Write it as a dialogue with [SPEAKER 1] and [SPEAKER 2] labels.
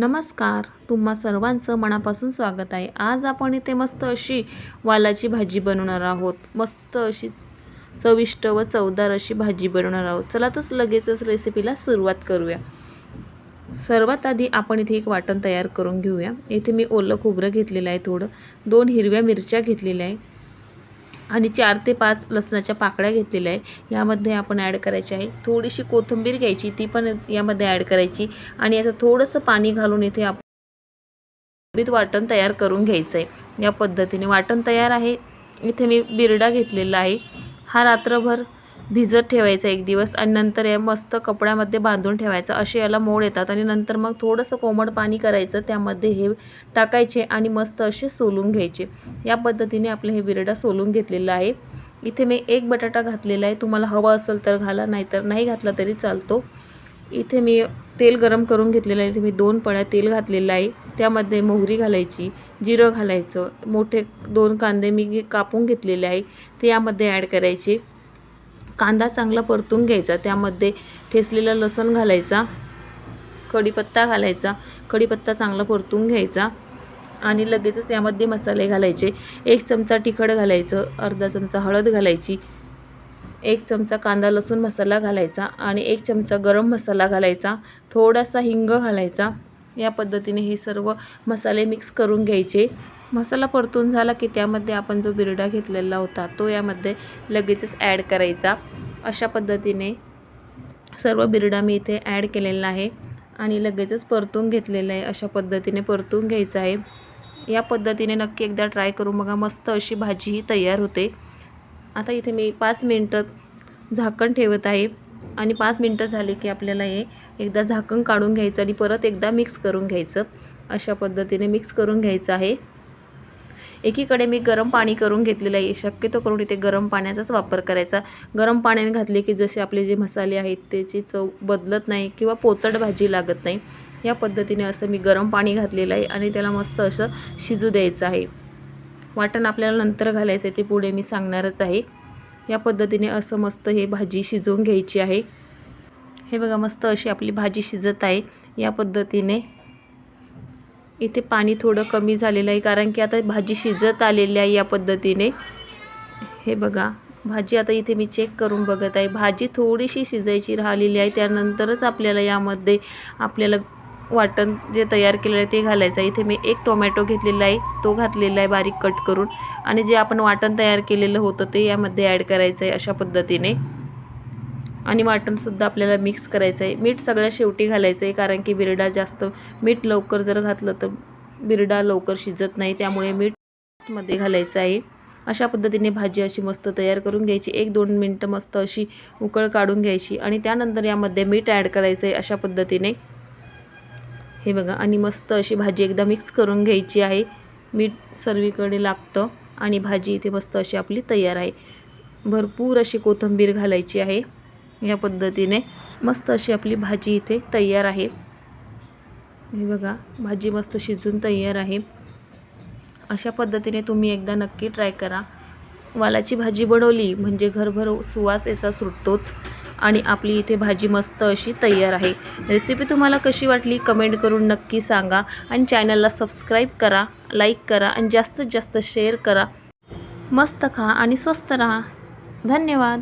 [SPEAKER 1] नमस्कार. तुम्हा सर्वांचं मनापासून स्वागत आहे. आज आपण इथे मस्त अशी वालाची भाजी बनवणार आहोत. मस्त अशी चविष्ट व चवदार अशी भाजी बनवणार आहोत. चला तर लगेचच रेसिपीला सुरुवात करूया. सर्वात आधी आपण इथे एक वाटण तयार करून घेऊया. इथे मी ओलं खोबरं घेतलेलं आहे थोडं. दोन हिरव्या मिरच्या घेतलेल्या आहे. आणि चार ते पाच लसणाच्या पाकळ्या घेतलेल्या आहे. यामध्ये आपण ॲड करायची आहे. थोडीशी कोथिंबीर घ्यायची ती पण यामध्ये ॲड करायची. आणि याचं थोडंसं पाणी घालून इथे आपण वाटण तयार करून घ्यायचं आहे या पद्धतीने वाटण तयार आहे. इथे मी बिरडा घेतलेला आहे. हा रात्रभर भिजत ठेवायचं एक दिवस आणि नंतर या मस्त कपड्यामध्ये बांधून ठेवायचं. असे याला मोड येतात आणि नंतर मग थोडंसं कोमट पाणी करायचं त्यामध्ये हे टाकायचे आणि मस्त असे सोलून घ्यायचे. या पद्धतीने आपलं हे बिरडा सोलून घेतलेलं आहे. इथे मी एक बटाटा घातलेला आहे. तुम्हाला हवा असेल तर घाला नाहीतर नाही घातला तरी चालतो. इथे मी तेल गरम करून घेतलेलं आहे. इथे मी दोन पळ्या तेल घातलेलं आहे. त्यामध्ये मोहरी घालायची जिरं घालायचं मोठे दोन कांदे मी कापून घेतलेले आहे. ते यामध्ये ॲड करायचे. कांदा चांगला परतून घ्यायचा. त्यामध्ये ठेसलेला लसूण घालायचा. कढीपत्ता घालायचा. कढीपत्ता चांगला परतून घ्यायचा. आणि लगेचच यामध्ये मसाले घालायचे. एक चमचा तिखट घालायचं. अर्धा चमचा हळद घालायची. एक चमचा कांदा लसूण मसाला घालायचा. आणि एक चमचा गरम मसाला घालायचा. थोडासा हिंग घालायचा. या पद्धतीने हे सर्व मसाले मिक्स करून घ्यायचे. मसाला परतून झाला की त्यामध्ये आपण जो बिरडा घेतलेला होता तो यामध्ये लगेचच ॲड करायचा. अशा पद्धतीने सर्व बिरडा मी इथे ॲड केलेला आहे आणि लगेचच परतून घेतलेलं आहे. अशा पद्धतीने परतून घ्यायचं आहे. या पद्धतीने नक्की एकदा ट्राय करून बघा मस्त अशी भाजी ही तयार होते. आता इथे मी पाच मिनटं झाकण ठेवत आहे. आणि पाच मिनटं झाले की आपल्याला हे एकदा झाकण काढून घ्यायचं आणि परत एकदा मिक्स करून घ्यायचं. अशा पद्धतीने मिक्स करून घ्यायचं आहे. एकीकडे मी गरम पाणी करून घेतलेलं आहे. शक्यतो करून इथे गरम पाण्याचाच वापर करायचा. गरम पाण्याने घातले की जसे आपले जे मसाले आहेत त्याची चव बदलत नाही किंवा पोचट भाजी लागत नाही. या पद्धतीने असं मी गरम पाणी घातलेलं आहे आणि त्याला मस्त असं शिजू द्यायचं आहे. वाटण आपल्याला नंतर घालायचं आहे ते पुढे मी सांगणारच आहे. या पद्धतीने असं मस्त हे भाजी शिजवून घ्यायची आहे. हे बघा मस्त अशी आपली भाजी शिजत आहे. या पद्धतीने इथे पाणी थोडं कमी झालेलं आहे कारण की आता भाजी शिजत आलेली आहे या पद्धतीने. हे बघा भाजी आता इथे मी चेक करून बघत आहे. भाजी थोडीशी शिजायची राहिलेली आहे त्यानंतरच आपल्याला यामध्ये आपल्याला वाटण जे तयार केलेलं आहे ते घालायचं आहे. इथे मी एक टोमॅटो घेतलेला आहे. तो घातलेला आहे बारीक कट करून. आणि जे आपण वाटण तयार केलेलं होतं ते यामध्ये ॲड करायचं आहे अशा पद्धतीने. आणि वाटणसुद्धा आपल्याला मिक्स करायचं आहे. मीठ सगळ्या शेवटी घालायचं आहे कारण की बिरडा जास्त मीठ लवकर जर घातलं तर बिरडा लवकर शिजत नाही. त्यामुळे मीठमध्ये घालायचं आहे. अशा पद्धतीने भाजी अशी मस्त तयार करून घ्यायची. एक दोन मिनटं मस्त अशी उकळ काढून घ्यायची. आणि त्यानंतर यामध्ये मीठ ॲड करायचं आहे अशा पद्धतीने. हे बघा आणि मस्त अशी भाजी एकदा मिक्स करून घ्यायची आहे. मीठ सर्वीकडे लागतं आणि भाजी इथे मस्त अशी आपली तयार आहे. भरपूर अशी कोथिंबीर घालायची आहे या पद्धतीने. मस्त अशी आपली भाजी इथे तयार आहे. हे बघा भाजी मस्त शिजून तयार आहे. अशा पद्धतीने तुम्ही एकदा नक्की ट्राय करा. वालाची भाजी बनवली म्हणजे घरभर सुवास याचा सुटतोच. आणि आपली इथे भाजी मस्त अशी तयार आहे. रेसिपी तुम्हाला कशी वाटली कमेंट करून नक्की सांगा आणि चॅनलला सबस्क्राईब करा लाईक करा आणि जास्तीत जास्त शेअर करा. मस्त खा आणि स्वस्त राहा. धन्यवाद.